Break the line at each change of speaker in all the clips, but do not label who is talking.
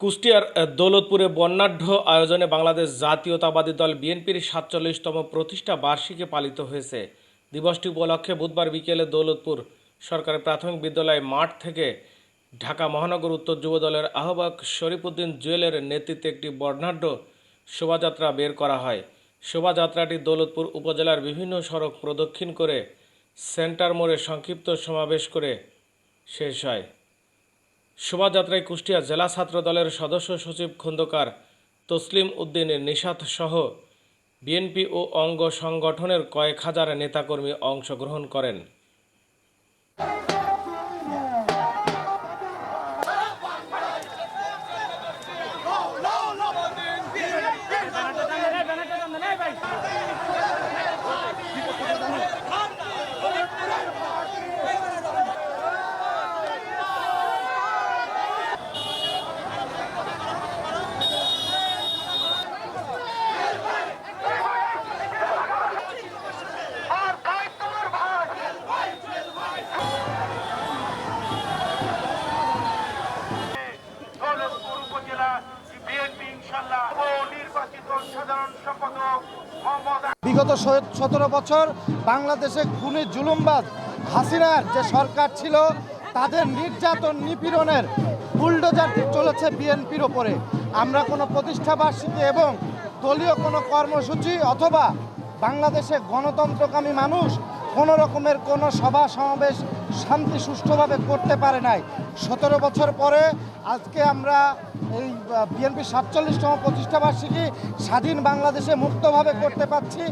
কুষ্টিয়ার দৌলতপুরে বর্ণাঢ্য আয়োজনে বাংলাদেশ জাতীয়তাবাদী দল বিএনপির সাতচল্লিশতম প্রতিষ্ঠা বার্ষিকী পালিত হয়েছে। দিবসটি উপলক্ষে বুধবার বিকেলে দৌলতপুর সরকারি প্রাথমিক বিদ্যালয় মাঠ থেকে ঢাকা মহানগর উত্তর যুব দলের আহ্বায়ক শরীফুদ্দিন জুয়েলের নেতৃত্বে একটি বর্ণাঢ্য শোভাযাত্রা বের করা হয়। শোভাযাত্রাটি দৌলতপুর উপজেলার বিভিন্ন সড়ক প্রদক্ষিণ করে সেন্টার মোড়ে সংক্ষিপ্ত সমাবেশ করে শেষ হয়। শোভাযাত্রায় কুষ্টিয়া জেলা ছাত্র দলের সদস্য সচিব খন্দকার তসলিম উদ্দিনের নিষাদ সহ বিএনপি ও অঙ্গ সংগঠনের কয়েক হাজার নেতাকর্মী অংশগ্রহণ করেন।
বিগত সতেরো বছর বাংলাদেশে খুনি জুলুমবাদ হাসিনার যে সরকার ছিল, তাদের নির্যাতন নিপীড়নের বুলডোজার চলেছে বিএনপির ওপরে। আমরা কোনো প্রতিষ্ঠাবার্ষিকী এবং দলীয় কোনো কর্মসূচি অথবা বাংলাদেশে গণতন্ত্রকামী মানুষ কোনো রকমের কোনো সভা সমাবেশ শান্তি সুষ্ঠুভাবে করতে পারে নাই। সতেরো বছর পরে আজকে আমরা এই বিএনপি সাতচল্লিশতম প্রতিষ্ঠা বার্ষিকী স্বাধীন বাংলাদেশে মুক্তভাবে করতে পারছি।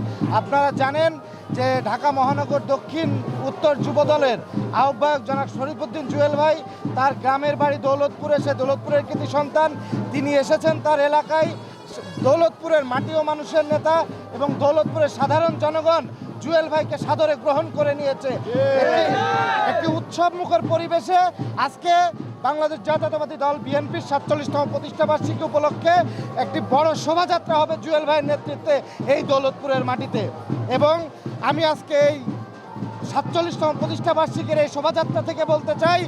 আপনারা জানেন যে ঢাকা মহানগর দক্ষিণ উত্তর যুব দলের আহ্বায়ক জনাব শরীফুদ্দিন জুয়েল ভাই, তার গ্রামের বাড়ি দৌলতপুরে, সে দৌলতপুরের কৃতি সন্তান। তিনি এসেছেন তার এলাকায়। দৌলতপুরের মাটি ও মানুষের নেতা এবং দৌলতপুরের সাধারণ জনগণ জুয়েল ভাইকে সাদরে গ্রহণ করে নিয়েছে। একটি- একটি উৎসব মুখর পরিবেশে আজকে বাংলাদেশ জাতীয়তাবাদী দল বিএনপির সাতচল্লিশতম প্রতিষ্ঠা বার্ষিকী উপলক্ষে একটি বড় শোভাযাত্রা হবে জুয়েল ভাইয়ের নেতৃত্বে এই দৌলতপুরের মাটিতে। এবং আমি আজকে এই সাতচল্লিশতম প্রতিষ্ঠা বার্ষিকীর এই শোভাযাত্রা থেকে বলতে চাই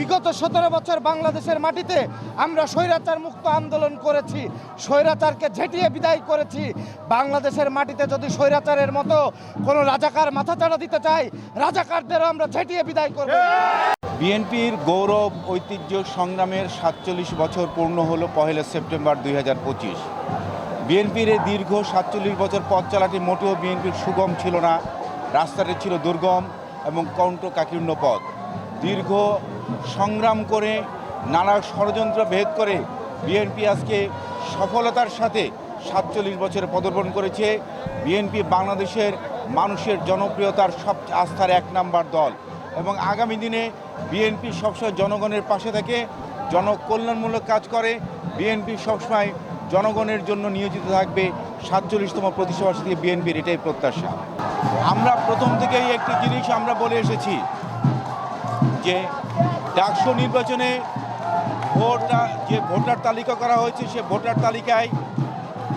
বিগত সতেরো বছর বাংলাদেশের মাটিতে আমরা স্বৈরাচার মুক্ত আন্দোলন করেছি, স্বৈরাচারকে ঝেঁটিয়ে বিদায় করেছি। বাংলাদেশের মাটিতে যদি স্বৈরাচারের মতো কোনো রাজাকার মাথাচাড়া দিতে চাই রাজাকারদেরও আমরা ঝেঁটিয়ে বিদায় করব।
বিএনপির গৌরব, ঐতিহ্য, সংগ্রামের সাতচল্লিশ বছর পূর্ণ হলো পহেলা সেপ্টেম্বর দুই হাজার পঁচিশ। বিএনপির এই দীর্ঘ সাতচল্লিশ বছর পথ চলাটি মোটেও বিএনপির সুগম ছিল না। রাস্তাটি ছিল দুর্গম এবং কণ্ঠ কাকীর্ণ পথ। দীর্ঘ সংগ্রাম করে নানা ষড়যন্ত্র ভেদ করে বিএনপি আজকে সফলতার সাথে সাতচল্লিশ বছরে পদার্পণ করেছে। বিএনপি বাংলাদেশের মানুষের জনপ্রিয়তার সব আস্থার এক নাম্বার দল এবং আগামী দিনে বিএনপি সবসময় জনগণের পাশে থাকে, জনকল্যাণমূলক কাজ করে। বিএনপি সবসময় জনগণের জন্য নিয়োজিত থাকবে সাতচল্লিশতম প্রতিষ্ঠাবাস থেকে বিএনপির এটাই প্রত্যাশা। আমরা প্রথম থেকেই একটি জিনিস আমরা বলে এসেছি যে ডাকসু নির্বাচনে ভোটার যে ভোটার তালিকা করা হয়েছে, সে ভোটার তালিকায়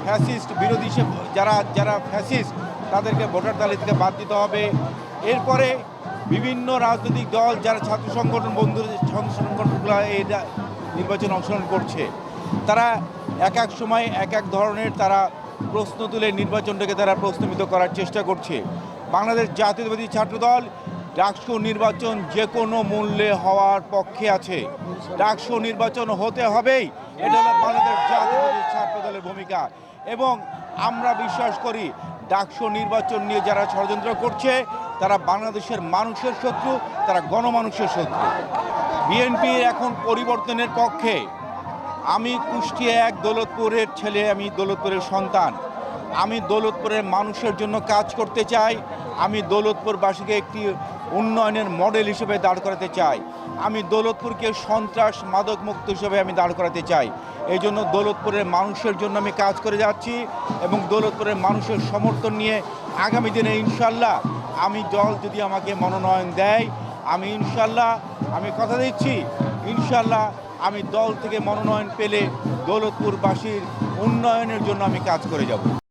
ফ্যাসিস্ট বিরোধী সে যারা যারা ফ্যাসিস্ট, তাদেরকে ভোটার তালিকা বাদ দিতে হবে। এরপরে বিভিন্ন রাজনৈতিক দল, যারা ছাত্র সংগঠন বন্ধু ছাত্র সংগঠনগুলো এই নির্বাচনে অংশগ্রহণ করছে, তারা এক এক সময় এক এক ধরনের তারা প্রশ্ন তুলে নির্বাচনটাকে তারা প্রশ্নবিত করার চেষ্টা করছে। বাংলাদেশ জাতীয়তাবাদী ছাত্রদল ডাকসু নির্বাচন যে কোনো মূল্যে হওয়ার পক্ষে আছে। ডাকসু নির্বাচন হতে হবেই। এটা হলো বাংলাদেশ জাতীয়তাবাদী ছাত্র দলের ভূমিকা। এবং আমরা বিশ্বাস করি, ডাকসু নির্বাচন নিয়ে যারা ষড়যন্ত্র করছে, তারা বাংলাদেশের মানুষের শত্রু, তারা গণমানুষের শত্রু। বিএনপি এখন পরিবর্তনের পক্ষে। আমি কুষ্টিয়া এক দৌলতপুরের ছেলে, আমি দৌলতপুরের সন্তান। আমি দৌলতপুরের মানুষের জন্য কাজ করতে চাই। আমি দৌলতপুরবাসীকে একটি উন্নয়নের মডেল হিসেবে দাঁড় করাতে চাই। আমি দৌলতপুরকে সন্ত্রাস মাদক মুক্ত হিসেবে আমি দাঁড় করাতে চাই। এই জন্য দৌলতপুরের মানুষের জন্য আমি কাজ করে যাচ্ছি এবং দৌলতপুরের মানুষের সমর্থন নিয়ে আগামী দিনে ইনশাল্লাহ আমি দল যদি আমাকে মনোনয়ন দেয়, আমি ইনশাল্লাহ, আমি কথা দিচ্ছি, ইনশাল্লাহ আমি দল থেকে মনোনয়ন পেলে দৌলতপুরবাসীর উন্নয়নের জন্য আমি কাজ করে যাব।